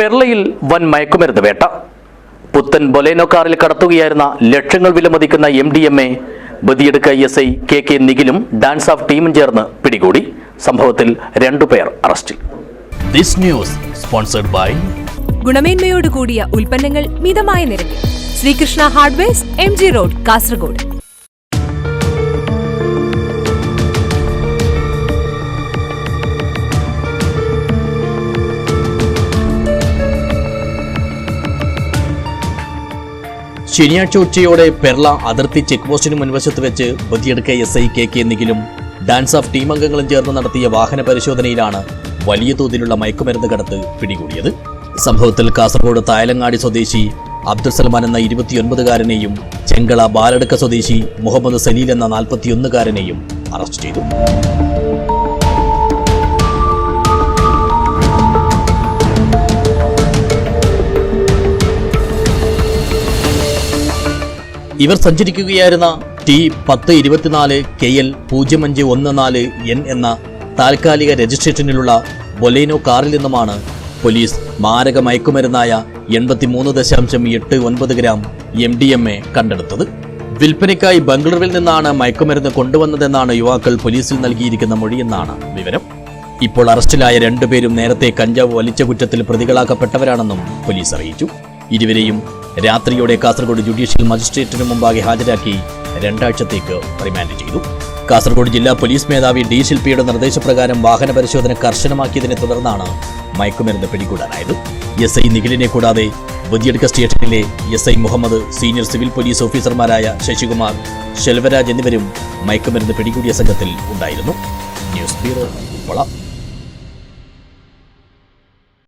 പെർളയിൽ വൻ മയക്കുമരുന്ന് വേട്ട. പുത്തൻ ബൊലേനോ കാറിൽ കടത്തുകയായിരുന്ന ലക്ഷങ്ങൾ വിലമതിക്കുന്ന M D M A Badiyadka S I K K നിഖിലും DANSAF ടീമും ചേർന്ന് പിടികൂടി. സംഭവത്തിൽ രണ്ടുപേർ അറസ്റ്റിൽ. ദിസ് ന്യൂസ് സ്പോൺസർഡ് ബൈ ഗുണമേന്മയോട് കൂടിയ ഉൽപ്പന്നങ്ങൾ മിതമായ നിരക്കിൽ. Sreekrishna hardware M G road Kasaragod. ശനിയാഴ്ച ഉച്ചയോടെ പെർള അതിർത്തി ചെക്ക് പോസ്റ്റിന് മുൻവശത്ത് വെച്ച് Badiyadka S I K K നിഖിലും DANSAF team അംഗങ്ങളും ചേർന്ന് നടത്തിയ വാഹന പരിശോധനയിലാണ് വലിയ തോതിലുള്ള മയക്കുമരുന്ന് കടത്ത് പിടികൂടിയത്. സംഭവത്തിൽ കാസർഗോഡ് തായലങ്ങാടി സ്വദേശി അബ്ദുൾ സൽമാൻ എന്ന ഇരുപത്തിയൊൻപതുകാരനെയും ചെങ്കള ബാലടുക്ക സ്വദേശി മുഹമ്മദ് സലീൽ എന്ന നാൽപ്പത്തിയൊന്നുകാരനെയും അറസ്റ്റ് ചെയ്തു. ഇവർ സഞ്ചരിക്കുകയായിരുന്ന ടി പത്ത് ഇരുപത്തിനാല് കെ എൽ പൂജ്യം അഞ്ച് ഒന്ന് നാല് എൻ എന്ന താൽക്കാലിക രജിസ്ട്രേഷനിലുള്ള ബൊലേനോ കാറിൽ നിന്നുമാണ് പോലീസ് മാരക മയക്കുമരുന്നായ എൺപത്തിമൂന്ന് ദശാംശം എട്ട് ഒൻപത് gram M D M A കണ്ടെടുത്തത്. വിൽപ്പനയ്ക്കായി ബംഗളൂരുവിൽ നിന്നാണ് മയക്കുമരുന്ന് കൊണ്ടുവന്നതെന്നാണ് യുവാക്കൾ പോലീസിൽ നൽകിയിരിക്കുന്ന മൊഴിയെന്നാണ് വിവരം. ഇപ്പോൾ അറസ്റ്റിലായ രണ്ടുപേരും നേരത്തെ കഞ്ചാവ് വലിച്ച കുറ്റത്തിൽ പ്രതികളാക്കപ്പെട്ടവരാണെന്നും പോലീസ് അറിയിച്ചു. ഇരുവരെയും രാത്രിയോടെ കാസർഗോഡ് ജുഡീഷ്യൽ മജിസ്ട്രേറ്റിന് മുമ്പാകെ ഹാജരാക്കി രണ്ടാഴ്ചത്തേക്ക് റിമാൻഡ് ചെയ്തു. കാസർഗോഡ് ജില്ലാ പോലീസ് മേധാവി ഡി ശില്പിയുടെ നിർദ്ദേശപ്രകാരം വാഹന പരിശോധന കർശനമാക്കിയതിനെ തുടർന്നാണ് മയക്കുമരുന്ന് പിടികൂടാനായത്. എസ് ഐ നിഖിലിനെ കൂടാതെ ബുദ്ധിയെടുക്ക സ്റ്റേഷനിലെ S I Muhammad senior civil police ഓഫീസർമാരായ ശശികുമാർ ശെൽവരാജ് എന്നിവരും മയക്കുമരുന്ന് പിടികൂടിയ സംഘത്തിൽ ഉണ്ടായിരുന്നു. News bureau